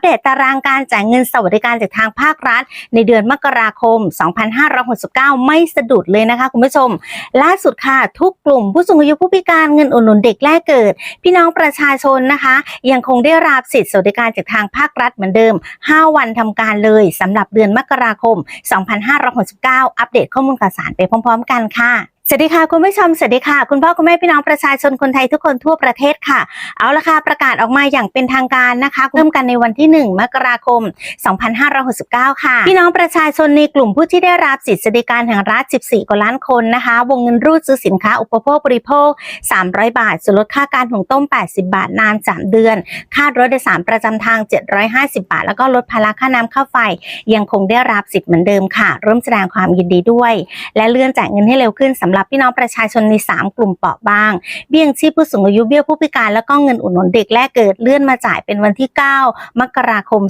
ปเดตตารางการจ่ายเงินสวัสดิการจากทางภาครัฐ ในเดือนมกราคม 2569 ไม่สะดุดเลยนะคะคุณผู้ชม ล่าสุดค่ะ ทุกกลุ่มผู้สูงอายุผู้พิการเงินอุดหนุนเด็กแรกเกิด พี่น้องประชาชนนะคะ ยังคงได้รับสิทธิสวัสดิการจากทางภาครัฐเหมือนเดิม 5 วันทำการเลยสำหรับเดือนมกราคม 2569 อัปเดตข้อมูลข่าวสารไปพร้อม ๆ กันค่ะ สวัสดีค่ะคุณผู้ชมสวัสดีค่ะ คุณพ่อคุณแม่พี่น้องประชาชนคนไทยทุกคนทั่วประเทศค่ะ เอาละค่ะประกาศออกมาอย่างเป็นทางการนะคะเริ่มกันในวันที่ 1 มกราคม 2569 ค่ะ พี่น้องประชาชนในกลุ่มผู้ที่ได้รับสิทธิสวัสดิการแห่งรัฐ 14 กว่าล้านคนนะคะ วงเงินรูดซื้อสินค้าอุปโภคบริโภค 300 บาท ส่วนลดค่าการหุงต้ม 80 บาทนาน 3 เดือน ค่ารถโดยสารประจำทาง 750 บาท แล้วก็ลดภาระค่าน้ำค่าไฟ ยังคงได้รับสิทธิ์เหมือนเดิมค่ะ ร่วมแสดงความยินดีด้วย และเลื่อนจ่ายเงินให้เร็วขึ้นสำหรับพี่น้องประชาชนใน 3 กลุ่มเปราะบาง เบี้ยยังชีพผู้สูงอายุเบี้ยผู้พิการ แล้วก็เงินอุดหนุนเด็กแรกเกิดเลื่อนมาจ่ายเป็นวันที่ 9 มกราคม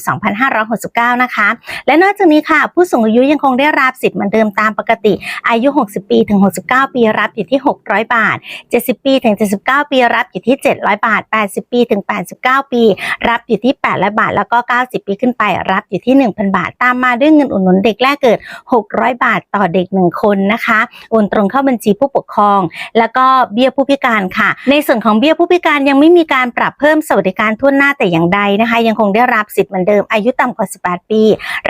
2569 นะคะ และนอกจากนี้ค่ะ ผู้สูงอายุยังคงได้รับสิทธิ์เหมือนเดิมตามปกติ อายุ 60 ปีถึง 69 ปีรับอยู่ที่ 600 บาท 70 ปีถึง 79 ปีรับอยู่ที่ 700 บาท 80 ปีถึง 89 ปี รับอยู่ที่ 800 บาท แล้วก็ 90 ปีขึ้นไป รับอยู่ที่ 1,000 บาท ตามมาด้วยเงินอุดหนุนเด็กแรกเกิด 600 บาทต่อเด็ก 1 คนนะคะ โอนตรงเข้าบัญชีผู้ปกครอง แล้วก็เบี้ยผู้พิการค่ะ ในส่วนของเบี้ยผู้พิการยังไม่มีการปรับเพิ่มสวัสดิการทั่วหน้าแต่อย่างใดนะคะ ยังคงได้รับสิทธิ์เหมือนเดิมอายุต่ำกว่า 18 ปี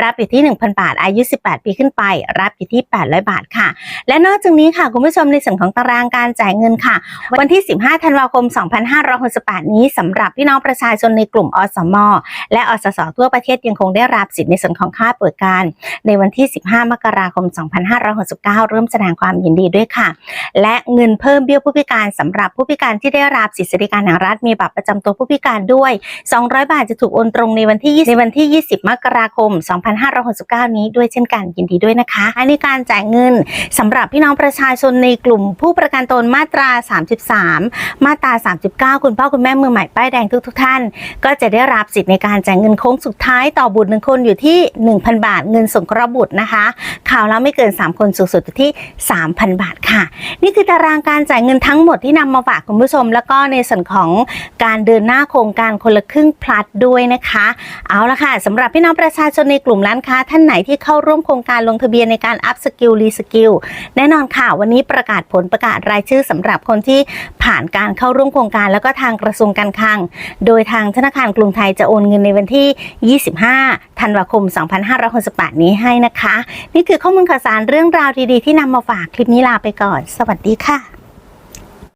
รับอยู่ที่ 1,000 บาท อายุ 18 ปีขึ้นไป รับอยู่ที่ 800 บาทค่ะ และนอกจากนี้ค่ะคุณผู้ชมในส่วนของตารางการจ่ายเงินค่ะ วันที่ 15 ธันวาคม 2568 นี้สำหรับพี่น้องประชาชนในกลุ่มอสม และอสสทั่วประเทศยังคงได้รับสิทธิ์ในส่วนของค่าเปิดการ ในวันที่ 15 มกราคม 2569 เริ่มแสดงความยินดีด้วยค่ะ และเงินเพิ่มเบี้ยผู้พิการสำหรับผู้พิการที่ได้รับสิทธิสวัสดิการแห่งรัฐมีบัตรประจำตัวผู้พิการด้วย 200 บาทจะถูกโอนตรงในวันที่ 20 ในวันที่ 20 มกราคม 2569 นี้ด้วยเช่นกันยินดีด้วยนะคะอันการจ่ายเงินสำหรับพี่น้องประชาชนในกลุ่มผู้ประกันตนมาตรา 33 มาตรา 39 คุณพ่อคุณแม่มือใหม่ป้ายแดงทุกทุกท่าน ก็จะได้รับสิทธิ์ในการจ่ายเงินโค้งสุดท้ายต่อบุตรหนึ่งคนอยู่ที่ 1,000 บาท เงินสงเคราะห์บุตรนะคะ ข่าวแล้วไม่เกิน 3 คนสูงสุดที่ 3,000 บาทค่ะ นี่คือตารางการจ่ายเงินทั้งหมดที่นำมาฝากคุณผู้ชม แล้วก็ในส่วนของการเดินหน้าโครงการคนละครึ่งพลัดด้วยนะคะ เอาละค่ะสำหรับพี่น้องประชาชนในกลุ่มร้านค้าท่านไหนที่เข้าร่วมโครงการลงทะเบียนในการอัพสกิลรีสกิลแน่นอนค่ะ วันนี้ประกาศผลประกาศรายชื่อสำหรับคนที่ผ่านการเข้าร่วมโครงการ แล้วก็ทางกระทรวงการคลัง โดยทางธนาคารกรุงไทยจะโอนเงินในวันที่ 25 ธันวาคม 2568 นี้ให้นะคะ นี่คือข้อมูลข่าวสารเรื่องราวดีๆ ที่นำมาฝากคลิปนี้ลาไปก่อน สวัสดีค่ะ